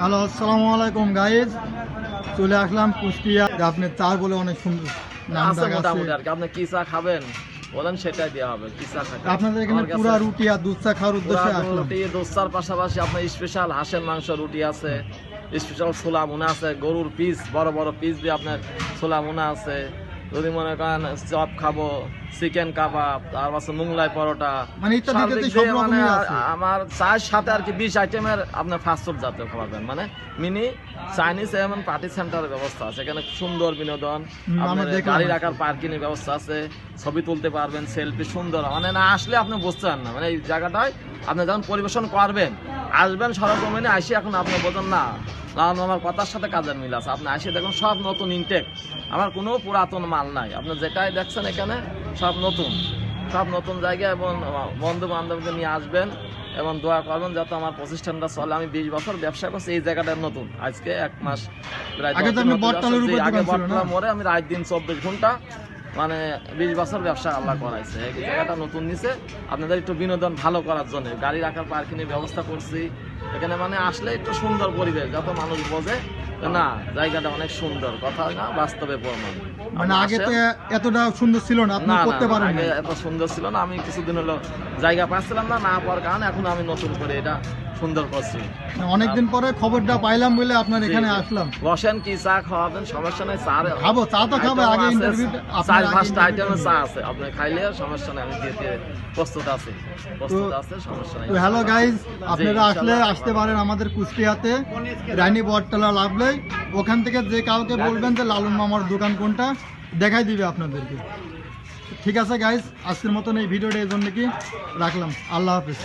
Hello আসসালামু আলাইকুম guys চলে আসলাম কুষ্টিয়া। আপনি চা বলে অনেক সুন্দর নাম ডাক আছে। মোটামুটি আর কি। আপনি কি চা খাবেন? বলেন সেটাই দেওয়া হবে কি চা খাবেন? আপনাদের এখানে পুরা রুটি আর দুধ চা খাওয়ার উদ্দেশ্যে আসলাম। রুটি দোসার পাশাপাশি আপনার স্পেশাল হাঁসের মাংস রুটি আছে স্পেশাল ছোলা মুনা আছে গরুর পিস বড় বড় পিস দিয়ে আপনার ছোলা মুনা আছে। যদি মনে করেন চপ খাব চিকেন কাবাব তারপর আছে মুংলাই পরোটা মানে মানে। আমার চায়ের সাথে আর কি বিশ আইটেমের আপনার ফাস্ট ফুড জাতীয় খাবার মানে মিনি চাইনিজ এমন পার্টি সেন্টারের ব্যবস্থা আছে। এখানে সুন্দর বিনোদন গাড়ি রাখার পার্কিং এর ব্যবস্থা আছে ছবি তুলতে পারবেন সেলফি সুন্দর। মানে না আসলে আপনি বুঝতে পারেন না। মানে এই জায়গাটায় আপনি যখন পরিবেশন করবেন আসবেন সরজমিনে আসি এখন আপনি বোঝেন না কারণ আমার কথার সাথে কাজের মিল আছে। আপনি আসে দেখুন সব নতুন ইনটেক আমার কোনো পুরাতন মাল নাই। আপনি যেটাই দেখছেন এখানে সব নতুন। সব নতুন জায়গা এবং বন্ধু বান্ধবকে নিয়ে আসবেন এবং দোয়া করবেন যাতে আমার প্রতিষ্ঠানটা চলে। আমি বিশ বছর ব্যবসা করছি এই জায়গাটা নতুন। আজকে এক মাস প্রায় আগে? বটতলা মোড়ে আমি রাত দিন চব্বিশ ঘণ্টা মানে বিশ বছর ব্যবসা আল্লাহ করাইছে জায়গাটা নতুন নিছে। আপনাদের একটু বিনোদন ভালো করার জন্য। গাড়ি রাখার পার্কিং এর ব্যবস্থা করছি। এখানে মানে আসলে একটু সুন্দর পরিবেশ। যত মানুষ বোঝে, না, জায়গাটা অনেক সুন্দর। কথা না, বাস্তবে প্রমাণ। মানে আগে তো এতটা সুন্দর ছিল না আপনি করতে পারেন আগে। এত সুন্দর ছিল না আমি কিছুদিন হলো জায়গা পাচ্ছিলাম না না পাওয়ার কারণে এখন আমি নতুন করে এটা সুন্দর করছি। অনেকদিন পরে খবরটা পাইলাম বলে আপনার এখানে। আসলাম। বসেন কি চা খাওয়াবেন সমস্যা নেই চা খাব, চা তো খাবে, আগে আপনার চার পাঁচটা চা আছে আপনি খাইলে সমস্যা নেই আমি দিয়ে দিয়ে প্রস্তুত আছি প্রস্তুত আছে সমস্যা নেই। হ্যালো গাইজ আপনারা আসলে আসতে পারেন আমাদের কুষ্টিয়াতে। রানী বটতলা লাভলে ওখান থেকে যে কাউকে বলবেন যে লালন মামার দোকান কোনটা দেখাই দিবে আপনাদেরকে। ঠিক আছে গাইজ আজকের মতন এই ভিডিওটা এই জন্য কি? রাখলাম। আল্লাহ হাফিজ।